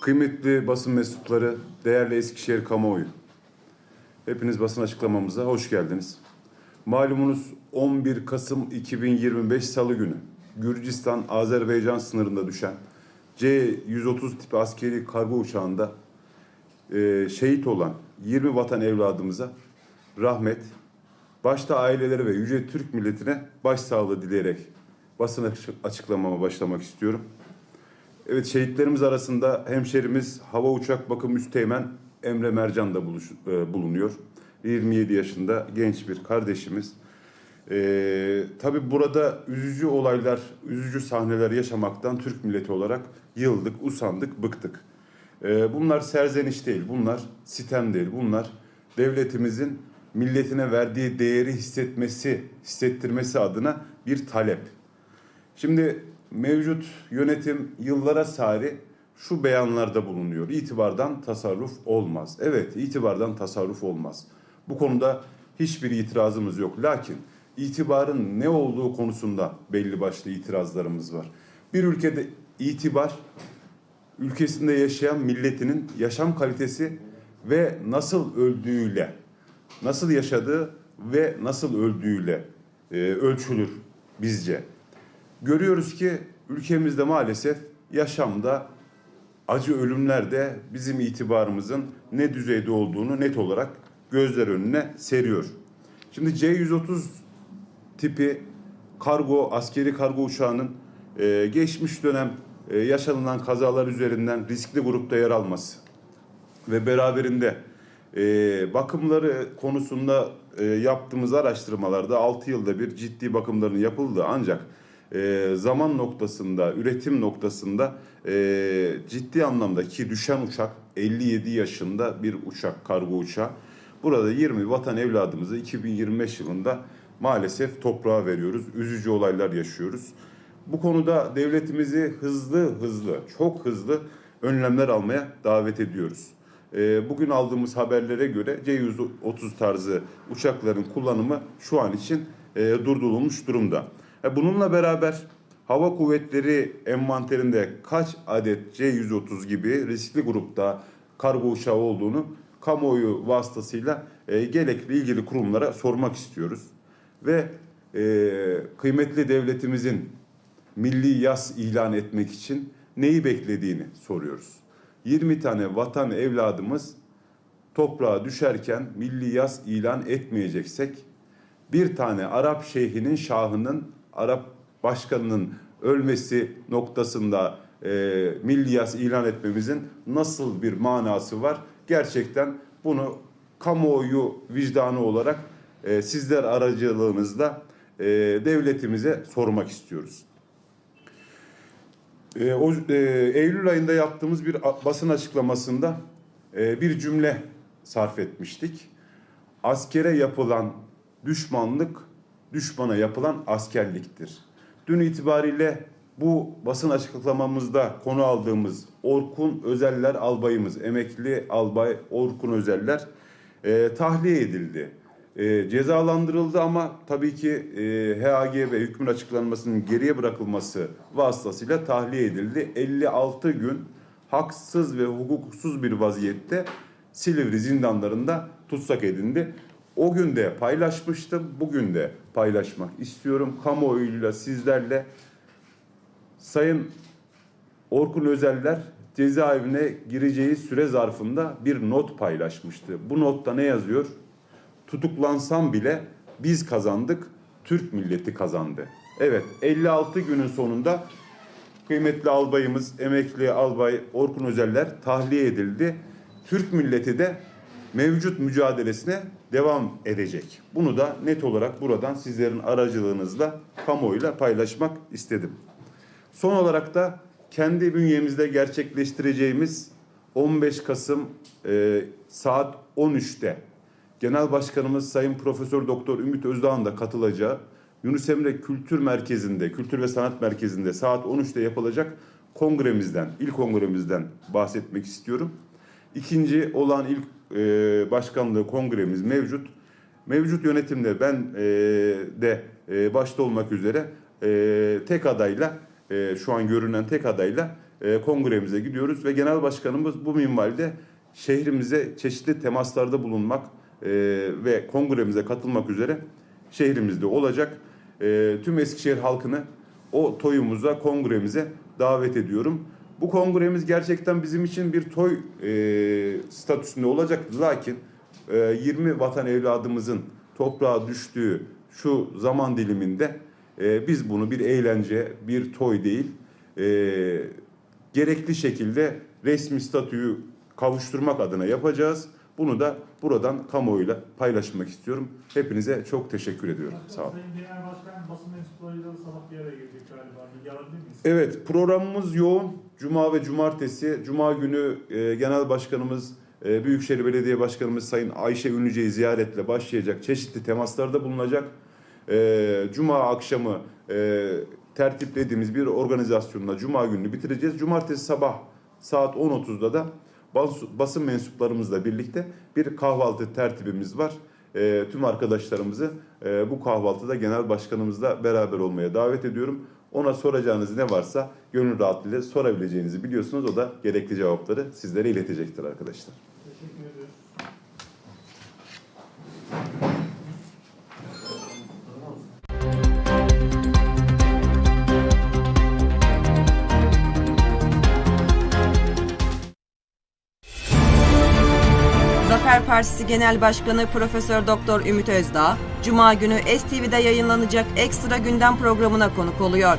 Kıymetli basın mensupları, değerli Eskişehir kamuoyu. Hepiniz basın açıklamamıza hoş geldiniz. Malumunuz 11 Kasım 2025 Salı günü Gürcistan-Azerbaycan sınırında düşen C-130 tipi askeri kargo uçağında e, şehit olan 20 vatan evladımıza rahmet, başta aileleri ve yüce Türk milletine başsağlığı dileyerek basın açık- açıklamama başlamak istiyorum. Evet şehitlerimiz arasında hemşerimiz Hava Uçak Bakım Üsteğmen Emre Mercan da buluş, e, bulunuyor. 27 yaşında genç bir kardeşimiz. Ee, tabii burada üzücü olaylar, üzücü sahneler yaşamaktan Türk milleti olarak yıldık, usandık, bıktık. Ee, bunlar serzeniş değil, bunlar sitem değil, bunlar devletimizin milletine verdiği değeri hissetmesi, hissettirmesi adına bir talep. Şimdi mevcut yönetim yıllara sari şu beyanlarda bulunuyor. İtibardan tasarruf olmaz. Evet, itibardan tasarruf olmaz. Bu konuda hiçbir itirazımız yok. Lakin itibarın ne olduğu konusunda belli başlı itirazlarımız var. Bir ülkede itibar ülkesinde yaşayan milletinin yaşam kalitesi ve nasıl öldüğüyle, nasıl yaşadığı ve nasıl öldüğüyle e, ölçülür bizce. Görüyoruz ki ülkemizde maalesef yaşamda acı ölümler de bizim itibarımızın ne düzeyde olduğunu net olarak gözler önüne seriyor. Şimdi C-130 tipi kargo, askeri kargo uçağının e, geçmiş dönem e, yaşanılan kazalar üzerinden riskli grupta yer alması ve beraberinde e, bakımları konusunda e, yaptığımız araştırmalarda 6 yılda bir ciddi bakımların yapıldı ancak e, zaman noktasında, üretim noktasında e, ciddi anlamda ki düşen uçak 57 yaşında bir uçak, kargo uçağı. Burada 20 vatan evladımızı 2025 yılında maalesef toprağa veriyoruz. Üzücü olaylar yaşıyoruz. Bu konuda devletimizi hızlı hızlı, çok hızlı önlemler almaya davet ediyoruz. Ee, Bugün aldığımız haberlere göre C-130 tarzı uçakların kullanımı şu an için e, durdurulmuş durumda. E, Bununla beraber hava kuvvetleri envanterinde kaç adet C-130 gibi riskli grupta kargo uçağı olduğunu kamuoyu vasıtasıyla e, gerekli ilgili kurumlara sormak istiyoruz. Ve e, kıymetli devletimizin milli yas ilan etmek için neyi beklediğini soruyoruz. 20 tane vatan evladımız toprağa düşerken milli yas ilan etmeyeceksek bir tane Arap şeyhinin şahının Arap başkanının ölmesi noktasında e, milli yas ilan etmemizin nasıl bir manası var? Gerçekten bunu kamuoyu vicdanı olarak e, sizler aracılığınızla e, devletimize sormak istiyoruz. E, o, e, Eylül ayında yaptığımız bir basın açıklamasında e, bir cümle sarf etmiştik. Askere yapılan düşmanlık, düşmana yapılan askerliktir. Dün itibariyle bu basın açıklamamızda konu aldığımız Orkun Özeller albayımız, emekli albay Orkun Özeller e, tahliye edildi. E, cezalandırıldı ama tabii ki e, HAGB hükmün açıklanmasının geriye bırakılması vasıtasıyla tahliye edildi. 56 gün haksız ve hukuksuz bir vaziyette Silivri zindanlarında tutsak edildi. O gün de paylaşmıştım, bugün de paylaşmak istiyorum. Kamuoyuyla sizlerle Sayın Orkun Özeller cezaevine gireceği süre zarfında bir not paylaşmıştı. Bu notta ne yazıyor? Tutuklansam bile biz kazandık, Türk milleti kazandı. Evet, 56 günün sonunda kıymetli albayımız, emekli albay Orkun Özeller tahliye edildi. Türk milleti de mevcut mücadelesine devam edecek. Bunu da net olarak buradan sizlerin aracılığınızla kamuoyuyla paylaşmak istedim. Son olarak da kendi bünyemizde gerçekleştireceğimiz 15 Kasım e, saat 13'te Genel Başkanımız Sayın Profesör Doktor Ümit Özdağ'ın da katılacağı Yunus Emre Kültür Merkezi'nde, Kültür ve Sanat Merkezi'nde saat 13'te yapılacak kongremizden, ilk kongremizden bahsetmek istiyorum. İkinci olan ilk e, başkanlığı kongremiz mevcut. Mevcut yönetimde ben e, de e, başta olmak üzere e, tek adayla e, şu an görünen tek adayla e, kongremize gidiyoruz ve genel başkanımız bu minvalde şehrimize çeşitli temaslarda bulunmak e, ve kongremize katılmak üzere şehrimizde olacak. E, tüm Eskişehir halkını o toyumuza, kongremize davet ediyorum. Bu kongremiz gerçekten bizim için bir toy e, statüsünde olacak. Lakin e, 20 vatan evladımızın toprağa düştüğü şu zaman diliminde e, biz bunu bir eğlence, bir toy değil, e, gerekli şekilde resmi statüyü kavuşturmak adına yapacağız. Bunu da buradan kamuoyuyla paylaşmak istiyorum. Hepinize çok teşekkür ediyorum. Sağ olun. Sayın Genel Başkan basın mensuplarıyla sabah bir araya girdik galiba. Bilgi alabilir miyiz? Evet programımız yoğun. Cuma ve cumartesi. Cuma günü e, Genel Başkanımız, e, Büyükşehir Belediye Başkanımız Sayın Ayşe Ünlüce'yi ziyaretle başlayacak. Çeşitli temaslarda bulunacak. E, Cuma akşamı e, tertiplediğimiz bir organizasyonla Cuma gününü bitireceğiz. Cumartesi sabah saat 10.30'da da basın mensuplarımızla birlikte bir kahvaltı tertibimiz var. E, tüm arkadaşlarımızı e, bu kahvaltıda genel başkanımızla beraber olmaya davet ediyorum. Ona soracağınız ne varsa gönül rahatlığıyla sorabileceğinizi biliyorsunuz. O da gerekli cevapları sizlere iletecektir arkadaşlar. Teşekkür ediyoruz. Partisi Genel Başkanı Profesör Doktor Ümit Özdağ, Cuma günü STV'de yayınlanacak Ekstra Gündem programına konuk oluyor.